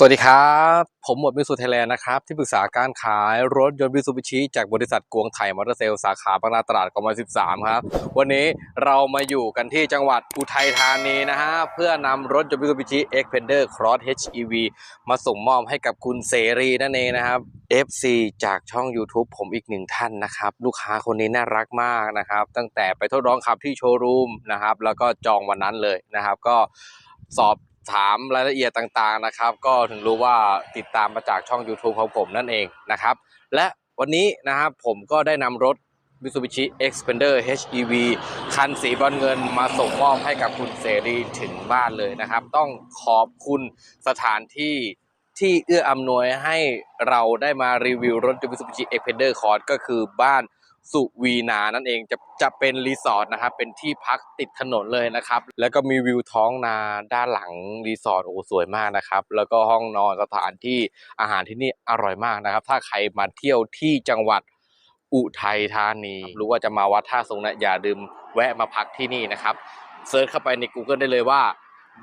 สวัสดีครับ ผมหมวดมิสุไทยแลนด์นะครับ ที่ปรึกษาการขายรถยนต์มิซูบิชิจากบริษัทกวงไทยมอเตอร์เซลสาขาบางนาตราดกม13 ครับ วันนี้เรามาอยู่กันที่จังหวัดอุทัยธานีนะฮะ เพื่อนำรถยนต์มิซูบิชิ Xpander Cross HEV มาส่งมอบให้กับคุณเสรีนั่นเองนะครับ FC จากช่อง YouTube ผมอีกหนึ่งท่านนะครับ ลูกค้าคนนี้น่ารักมากนะครับ ตั้งแต่ไปทดลองขับที่โชว์รูมนะครับแล้วก็จองวันนั้นเลยนะครับ ก็สอบ ถามรายละเอียดต่างๆนะครับ ก็ถึงรู้ว่าติดตามมาจากช่อง YouTube ของผมนั่นเองนะครับ และวันนี้นะครับผมก็ได้นำรถ Mitsubishi Xpander HEV คันสีบอลเงินมาส่งมอบให้กับคุณเสรีถึงบ้านเลยนะครับ ต้องขอบคุณสถานที่ที่เอื้ออำนวยให้เราได้มารีวิวรถ Mitsubishi Xpander Cross ก็คือบ้าน สุวีนานั่นเองจะจะเป็นรีสอร์ทนะครับเป็นที่พักติดถนนเลยนะครับ แล้วก็มีวิวท้องนาด้านหลังรีสอร์ทโอ้สวยมากนะครับ แล้วก็ห้องนอนสถานที่อาหารที่นี่อร่อยมากนะครับ ถ้าใครมาเที่ยวที่จังหวัดอุทัยธานีหรือว่าจะมาวัดท่าทรงนะอย่าลืมแวะมาพักที่นี่นะครับเซิร์ชเข้าไปใน Google ได้เลยว่า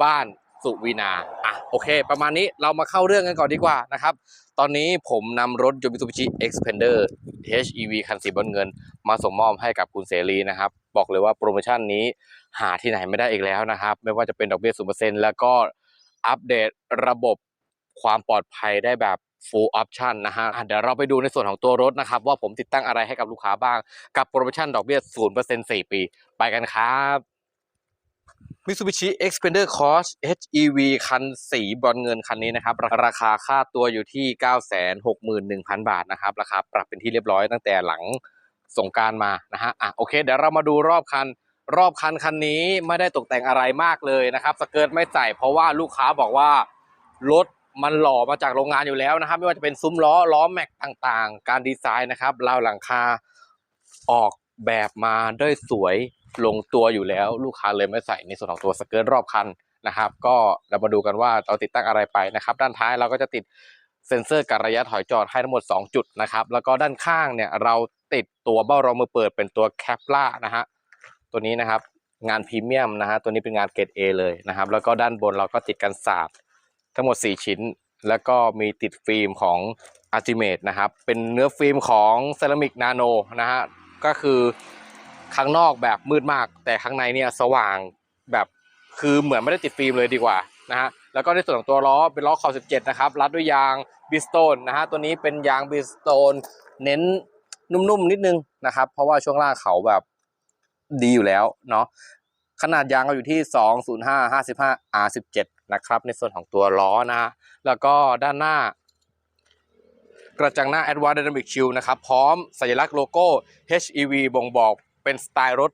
บ้าน สุวีนาอะโอเค ประมาณนี้เรามาเข้าเรื่องกันก่อนดีกว่านะครับ ตอนนี้ผมนำรถ Mitsubishi Xpander HEV คันสีบอลเงิน มาส่งมอบให้กับคุณเสรีนะครับ บอกเลยว่าโปรโมชั่นนี้หาที่ไหนไม่ได้อีกแล้วนะครับ ไม่ว่าจะเป็นดอกเบี้ยศูนเปอร์เซ็นต์แล้วก็อัปเดตระบบความปลอดภัยได้แบบ full option นะฮะอะเดี๋ยวเราไปดูในส่วนของตัวรถนะครับ ว่าผมติดตั้งอะไรให้กับลูกค้าบ้าง กับโปรโมชั่นดอกเบี้ยศูนเปอร์เซ็นต์สี่ปี ไปกันครับ Mitsubishi Xpander Cross HEV คันสีบรอนเงินคันนี้นะครับ ราคาค่าตัวอยู่ที่ 961,000 บาทนะครับ ราคาปรับเป็นที่เรียบร้อยตั้งแต่หลังสงการมานะฮะอะโอเค เดี๋ยวเรามาดูรอบคัน รอบคันคันนี้ไม่ได้ตกแต่งอะไรมากเลยนะครับ สเกิร์ตไม่ใส่เพราะว่าลูกค้าบอกว่ารถมันหล่อมาจากโรงงานอยู่แล้วนะครับ ไม่ว่าจะเป็นซุ้มล้อล้อแม็กต่างๆ การดีไซน์นะครับราวหลังคาออกแบบมาด้วยสวย ลงตัวอยู่แล้วลูกค้าเลยไม่ใส่ในส่วนของตัวสเกิร์ตรอบคันนะครับ ก็เรามาดูกันว่าเราติดตั้งอะไรไปนะครับ ด้านท้ายเราก็จะติดเซ็นเซอร์การระยะถอยจอดให้ทั้งหมด 2 จุดนะครับ แล้วก็ด้านข้างเนี่ยเราติดตัวเบ้ารองมือเปิดเป็นตัวแคปล่านะฮะตัวนี้นะครับงานพรีเมียมนะฮะตัวนี้เป็นงานเกรด A เลยนะครับ แล้วก็ด้านบนเราก็ติดกันสาดทั้งหมด 4 ชิ้น แล้วก็มีติดฟิล์มของ Ultimate นะครับเป็นเนื้อฟิล์มของเซรามิกนาโนนะฮะก็คือ ข้างนอกแบบมืดมาก แต่ข้างในเนี่ยสว่างแบบคือเหมือนไม่ได้ติดฟิล์มเลยดีกว่านะฮะแล้วก็ในส่วนของตัวล้อเป็นล้อขอบ 17 นะครับรัดด้วยยางบิสโตนนะฮะตัวนี้เป็นยางบิสโตนเน้นนุ่มๆนิดนึงนะครับ เพราะว่าช่วงล่างเขาแบบดีอยู่แล้วเนาะขนาดยางเราอยู่ที่ 205 55 R17 นะครับ ในส่วนของตัวล้อนะฮะแล้วก็ด้านหน้ากระจังหน้า Advanced Dynamic Shield นะครับ พร้อมสัญลักษณ์โลโก้ HEV บ่งบอก เป็นสไตล์รถ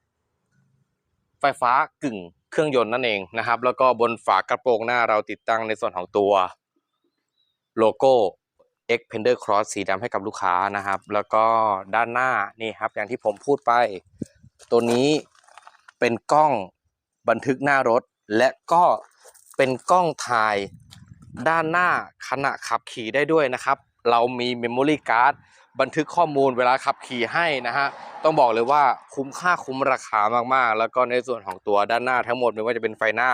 ไฟฟ้ากึ่งเครื่องยนต์นั่นเองนะครับ แล้วก็บนฝากระโปรงหน้าเราติดตั้งในส่วนของตัวโลโก้ Xpander Cross สีดำให้กับลูกค้านะครับ แล้วก็ด้านหน้านี่ครับ อย่างที่ผมพูดไป ตัวนี้เป็นกล้องบันทึกหน้ารถ และก็เป็นกล้องถ่ายด้านหน้าขณะขับขี่ได้ด้วยนะครับ เรามี Memory Card บันทึกข้อมูลเวลาขับขี่ให้นะฮะต้องบอกเลยว่าคุ้มค่าคุ้มราคามากๆ แล้วก็ในส่วนของตัวด้านหน้าทั้งหมดไม่ว่าจะเป็นไฟหน้า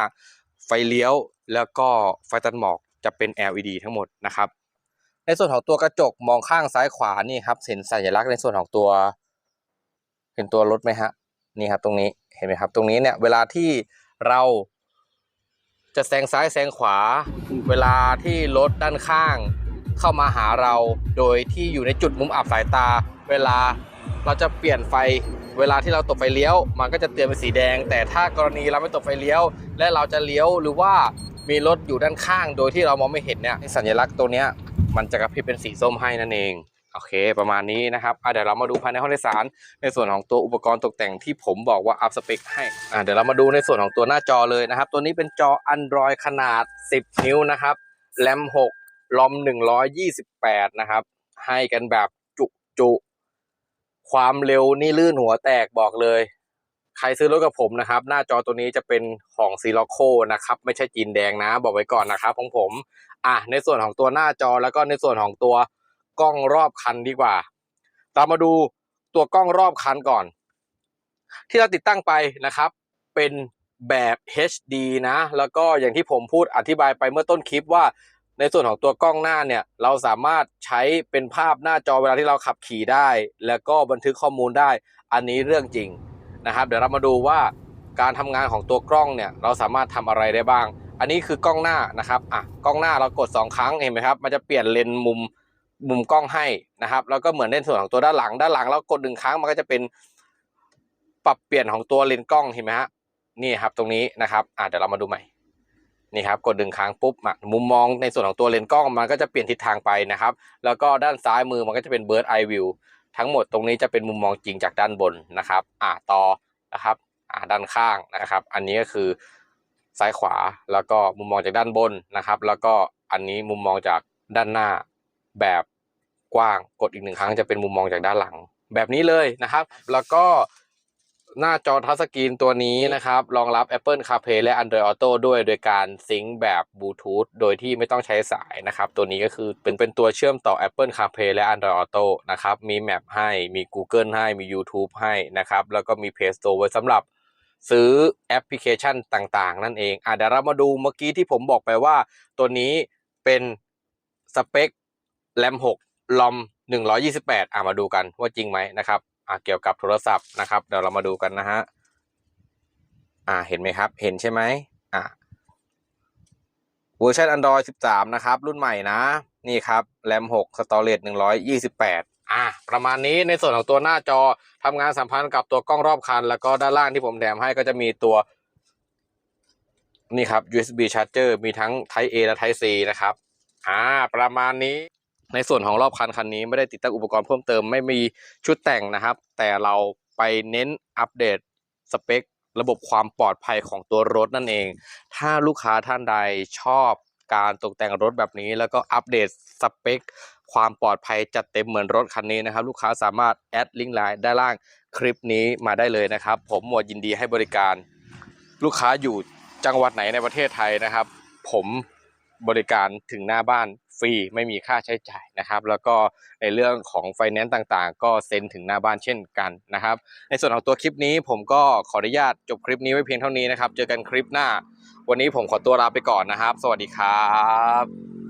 ไฟเลี้ยว แล้วก็ไฟตัดหมอกจะเป็น LED ทั้งหมดนะครับในส่วนของตัวกระจกมองข้างซ้ายขวานี่ครับเห็นสัญลักษณ์ในส่วนของตัวเห็นตัวรถไหมฮะนี่ครับตรงนี้เห็นไหมครับ ตรงนี้เนี่ยเวลาที่เราจะแซงซ้ายแซงขวา เวลาที่รถด้านข้าง เข้ามาหาเรา โดยที่อยู่ในจุดมุมอับสายตา เวลาเราจะเปลี่ยนไฟ เวลาที่เราตบไฟเลี้ยว มันก็จะเตือนเป็นสีแดง แต่ถ้ากรณีเราไม่ตบไฟเลี้ยว และเราจะเลี้ยวหรือว่ามีรถอยู่ด้านข้าง โดยที่เรามองไม่เห็นเนี่ยสัญลักษณ์ตัวเนี้ยมันจะกระพริบเป็นสีส้มให้นั่นเองโอเค ประมาณนี้นะครับเดี๋ยวเรามาดูภายในห้องโดยสาร ในส่วนของตัวอุปกรณ์ตกแต่งที่ผมบอกว่าอัพสเปคให้เดี๋ยวเรามาดูในส่วนของตัวหน้าจอเลยนะครับ ตัวนี้เป็นจอ Android ขนาด 10 นิ้วนะครับแรม6 ลอม128นะครับ ให้กันแบบจุจุความเร็วนี่ลื่นหัวแตกบอกเลย ใครซื้อรถกับผมนะครับ หน้าจอตัวนี้จะเป็นของซีล็อกโคนะครับ ไม่ใช่จีนแดงนะ บอกไว้ก่อนนะครับของผม อะในส่วนของตัวหน้าจอแล้วก็ในส่วนของตัวกล้องรอบคันดีกว่าเรามาดูตัวกล้องรอบคันก่อน ที่เราติดตั้งไปนะครับ เป็นแบบ HD นะ แล้วก็อย่างที่ผมพูดอธิบายไปเมื่อต้นคลิปว่า ในส่วนของตัวกล้องหน้าเนี่ย เราสามารถใช้เป็นภาพหน้าจอเวลาที่เราขับขี่ได้ แล้วก็บันทึกข้อมูลได้ อันนี้เรื่องจริงนะครับ เดี๋ยวเรามาดูว่าการทำงานของตัวกล้องเนี่ย เราสามารถทำอะไรได้บ้าง อันนี้คือกล้องหน้านะครับอะกล้องหน้าเรากด 2 ครั้งเห็นไหมครับ มันจะเปลี่ยนเลนมุมมุมกล้องให้นะครับ แล้วก็เหมือนในส่วนของตัวด้านหลัง ด้านหลังเรากดหนึ่งครั้งมันก็จะเป็นปรับเปลี่ยนของตัวเลนกล้องเห็นไหมฮะนี่ครับตรงนี้นะครับอะเดี๋ยวเรามาดูใหม่ นี่ครับกดดึงค้างปุ๊บมุมมองในส่วนของตัวเลนส์กล้องมันก็จะเปลี่ยนทิศทางไปนะครับ แล้วก็ด้านซ้ายมือมันก็จะเป็น bird eye view ทั้งหมดตรงนี้จะเป็นมุมมองจริงจากด้านบนนะครับ อ่าต่อนะครับอ่าด้านข้างนะครับ อันนี้ก็คือซ้ายขวาแล้วก็มุมมองจากด้านบนนะครับ แล้วก็อันนี้มุมมองจากด้านหน้าแบบกว้างกดอีกหนึ่งครั้งจะเป็นมุมมองจากด้านหลัง แบบนี้เลยนะครับ แล้วก็ หน้าจอทัชสกรีนตัวนี้นะครับ รองรับ Apple CarPlay และ Android Auto ด้วยโดยการซิงค์แบบบลูทูธโดยที่ไม่ต้องใช้สายนะครับ ตัวนี้ก็คือเป็นเป็นตัวเชื่อมต่อ Apple CarPlay และ Android Auto นะครับ มีแมปให้มี Google ให้มี YouTube ให้นะครับ แล้วก็มี Play Store ไว้สำหรับซื้อแอปพลิเคชันต่างๆ นั่นเองอะเดี๋ยวเรามาดูเมื่อกี้ที่ผมบอกไปว่า ตัวนี้เป็นสเปคแรม6ลอม128อะมาดูกันว่าจริงไหมนะครับอ่า เกี่ยวกับโทรศัพท์นะครับ เดี๋ยวเรามาดูกันนะฮะอ่าเห็นไหมครับ เห็นใช่ไหมอ่าเวอร์ชัน Android 13 นะครับ รุ่นใหม่นะ นี่ครับแรม6 Storage 128 อ่าประมาณนี้ในส่วนของตัวหน้าจอทำงานสัมพันธ์กับตัวกล้องรอบคัน แล้วก็ด้านล่างที่ผมแถมให้ก็จะมีตัว นี่ครับ USB charger มีทั้ง Type A และ Type C นะครับ อ่า ประมาณนี้ ในส่วนของรอบคันคันนี้ไม่ได้ติดตั้งอุปกรณ์เพิ่มเติมไม่มีชุดแต่งนะครับ แต่เราไปเน้นอัปเดตสเปค ระบบความปลอดภัยของตัวรถนั่นเอง ถ้าลูกค้าท่านใดชอบการตกแต่งรถแบบนี้ แล้วก็อัปเดตสเปค ความปลอดภัยจัดเต็มเหมือนรถคันนี้นะครับ ลูกค้าสามารถแอดลิงก์ไลน์ด้านล่างคลิปนี้มาได้เลยนะครับ ผมหมวดยินดีให้บริการ ลูกค้าอยู่จังหวัดไหนในประเทศไทยนะครับ ผมบริการถึงหน้าบ้าน ฟรีไม่มีค่าใช้จ่ายนะครับ แล้วก็ในเรื่องของไฟแนนซ์ต่างๆ ก็เซ็นถึงหน้าบ้านเช่นกันนะครับ ในส่วนของตัวคลิปนี้ผมก็ขออนุญาตจบคลิปนี้ไว้เพียงเท่านี้นะครับ เจอกันคลิปหน้า วันนี้ผมขอตัวลาไปก่อนนะครับ สวัสดีครับ